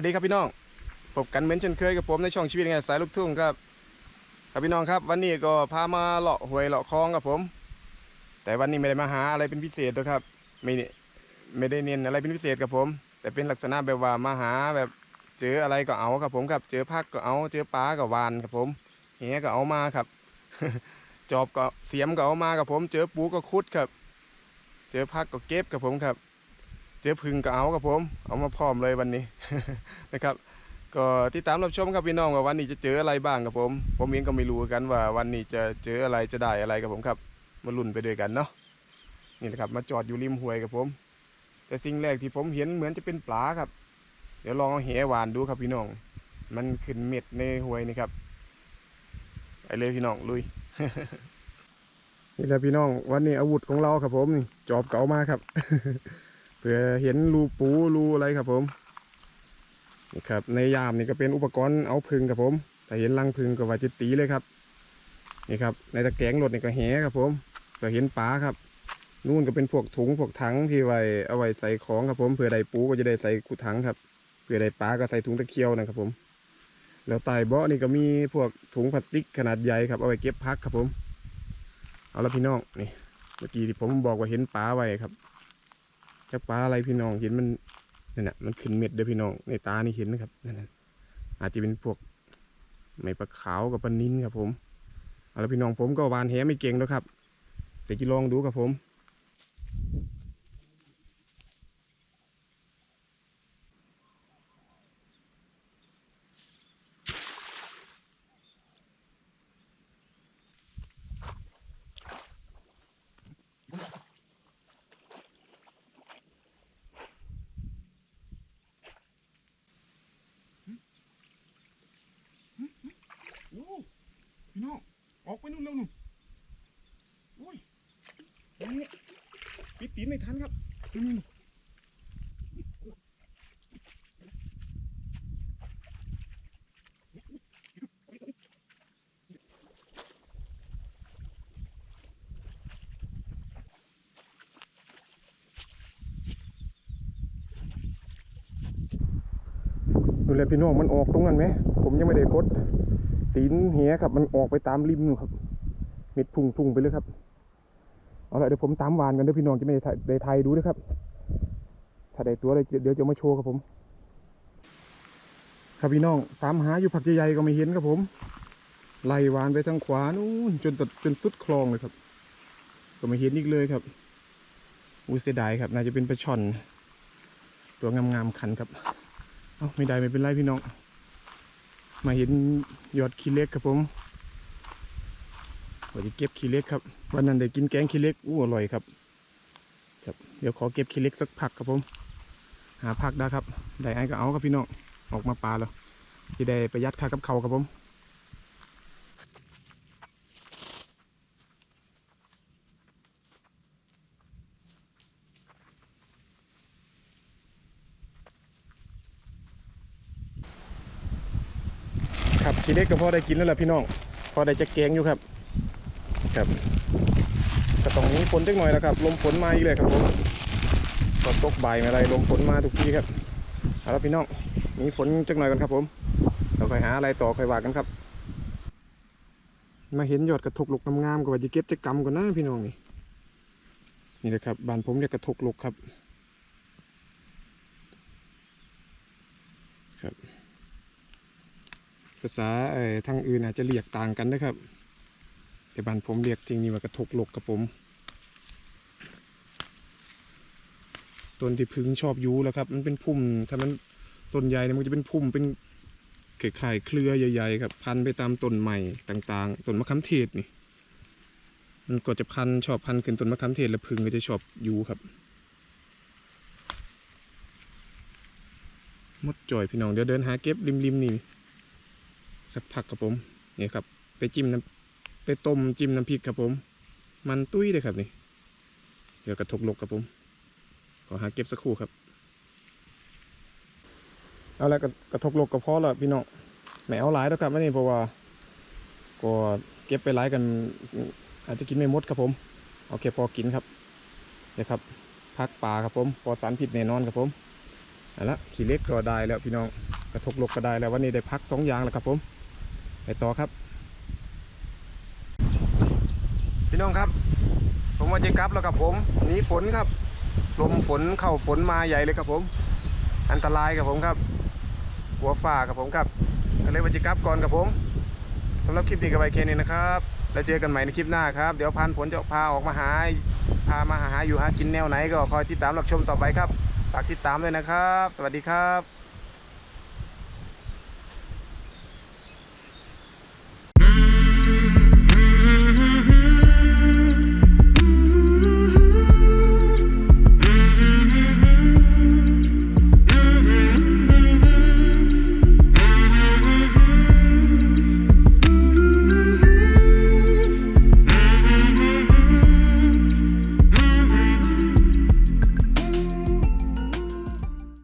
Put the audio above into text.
วัสดีครับพี่น้องพบกันเหมือนเช่นเคยกับผมในช่องชีวิตไงสายลูกทุ่งครับครับพี่น้องครับ วันนี้ก็พามาเลาะหวยเลาะคลองกับผม แต่วันนี้ไม่ได้มาหาอะไรเป็นพิเศษหรอกครับไม่ได้ไม่ได้เน้นอะไรเป็นพิเศษกับผม แต่เป็นลักษณะแบบว่ามาหาแบบเจออะไรก็เอาครับผมครับ เจอพักก็เอา เจอปลาก็วานครับผมเหี้ยก็เอามาครับ จอบก็เสียมก็เอามากับผม เจอปูก็คุดครับ เจอพักก็เก็บกับผมครับ เจอพึ่งก็เอากับผม เอามาพร้อมเลยวันนี้ นะครับ ก็ติดตามรับชมครับพี่น้องว่าวันนี้จะเจออะไรบ้างครับผม ผมเองก็ไม่รู้กันว่าวันนี้จะเจออะไรจะได้อะไรกับผมครับ มาลุ้นไปด้วยกันเนาะนี่แหละครับมาจอดอยู่ริมห้วยกับผม แต่สิ่งแรกที่ผมเห็นเหมือนจะเป็นปลาครับ เดี๋ยวลองเอาแหหวานดูครับพี่น้อง มันขึ้นเม็ดในห้วยนี่ครับไปเลยพี่น้องลุยนี่แหละพี่น้องวันนี้อาวุธของเราครับผมนี่จอบเก่ามาครับ เพื่อเห็นรูปูรูอะไรครับผมนี่ครับในยามนี่ก็เป็นอุปกรณ์เอาพึ่งครับผมแต่เห็นรังพึ่งก็ว่าจะตีเลยครับนี่ครับในตะแกรงรถนี่ก็แหครับผมเพื่อเห็นปลาครับนู่นก็เป็นพวกถุงพวกถังที่ไว้เอาไว้ใส่ของครับผมเผื่อได้ปูก็จะได้ใส่กุถังครับเผื่อได้ปลาก็ใส่ถุงตะเคียวนะครับผม แล้วใต้เบาะนี่ก็มีพวกถุงพลาสติกขนาดใหญ่ครับเอาไว้เก็บพักครับผม เอาละพี่น้องนี่เมื่อกี้ที่ผมบอกว่าเห็นปลาไว้ครับ จะปลาอะไรพี่น้องเห็นมันนั่นน่ะมันขึ้นเม็ดเด้อพี่น้องในตานี่เห็นนะครับนั่นน่ะอาจจะเป็นพวกไม่ปลาขาวกับปลานิ้นครับผมเอาละพี่น้องผมก็วานแหไม่เก่งแล้วครับแต่จะลองดูครับผม โอ้พี่น้องออกไป นู่นแล้วนู่นโอ้ยโอ้ยปิดตีนไม่ทันครับนี่นี่ดูแลพี่น้องมันออกตรงนั้นไหม ผมยังไม่ได้กด ตีนเหียครับมันออกไปตามริมนู่ครับเม็ดพุ่งพุ่งไปเลยครับเอาละเดี๋ยวผมตามวานกันเดี๋ยวพี่น้องจะไม่ได้ถ่ายไไทยดูนะครับ ถ้าได้ตัวเดี๋ยวจะมาโชว์ครับผม ครับพี่น้องตามหาอยู่ผักใหญ่ๆก็ไม่เห็นครับผมไล่วานไปทางขวานู่นจนตัดจนสุดคลองเลยครับ ก็ไม่เห็นอีกเลยครับอูเสียดายครับ น่าจะเป็นปลาช่อน ตัวงามๆคันครับ เอ้าไม่ได้ไม่เป็นไรพี่น้อง มาเห็นยอดขี้เล็กครับผมวันนี้เก็บขี้เล็กครับ วันนั้นได้กินแกงขี้เล็กอู้อร่อยครับ ครับ เดี๋ยวขอเก็บขี้เล็กสักผักครับผม หาผักได้ครับ ได้ไอ้ก็เอาครับพี่น้อง ออกมาปลาแล้วที่ได้ประหยัดค่ากับเขาครับผม ขี้เล็กก็พอได้กินแล้วล่ะพี่น้อง พอได้จะแกงอยู่ครับ ครับก็ต้องมีฝนจักหน่อยแล้วครับ ลมฝนมาอีกเลยครับผมก็ตกบ่ายอะไรลมฝนมาทุกทีครับเอาละพี่น้องมีฝนจักหน่อยกันครับ ผมเราค่อยหาอะไรต่อค่อยว่ากันครับ มาเห็นยอดกระทกหลกงามๆกว่าจะเก็บจะกำก่อนนะพี่น้องนี่นี่เลยครับบ้านผมเรียกกระทกหลกครับครับ ภาษาเอ่อทางอื่นอาจจะเรียกต่างกันนะครับ แต่บ้านผมเรียกจริงนี่ว่ากระทกหลกกับผมต้นที่พึ่งชอบอยูแล้วครับ มันเป็นพุ่มถ้ามันต้นใหญ่เนี่ยมันจะเป็นพุ่มเป็นไข่ไข่เครือใหญ่ๆครับ พันไปตามต้นใหม่ต่างๆต้นมะขามเทศนี่ มันก็จะพันชอบพันขึ้นต้นมะขามเทศแล้วพึ่งก็จะชอบอยูครับมดจ่อยพี่น้องเดี๋ยวเดินหาเก็บริมๆนี่ สักพักครับผมเนี่ยครับ ไปจิ้มน้ำไปต้มจิ้มน้ำพริกครับผม มันตุ้ยเลยครับนี่เดี๋ยวกระทกลกครับผม ขอหาเก็บสักครู่ครับเอาละกระกระทกลกก็พอละพี่น้องไม่เอาหลายแล้วครับไม่นี่เพราะว่าก็เก็บไปหลายกัน อาจจะกินไม่หมดครับผมเอาแค่พอกินครับเนี่ยครับพักปลาครับผมปลอดสารพิษแน่นอนครับผมเอาละขี่เล็กก็ได้แล้วพี่น้องกระทกลกก็ได้แล้ววันนี้ได้พักสองอย่างแล้วครับผม ไปต่อครับ พี่น้องครับ ผมว่าจะกลับแล้วครับผมหนีฝนครับลมฝนเข้าฝนมาใหญ่เลยครับผม อันตรายครับผมครับหัวฝ่าครับผมครับก็เลยว่าจะกลับก่อนครับผมสำหรับคลิปนี้ก็ไปแค่นี้นะครับแล้วเจอกันใหม่ในคลิปหน้าครับ เดี๋ยวพันผลจะพาออกมาหา พามาหาอยู่หากินแนวไหนก็คอยติดตามรับชมต่อไปครับ ฝากติดตามด้วยนะครับ สวัสดีครับ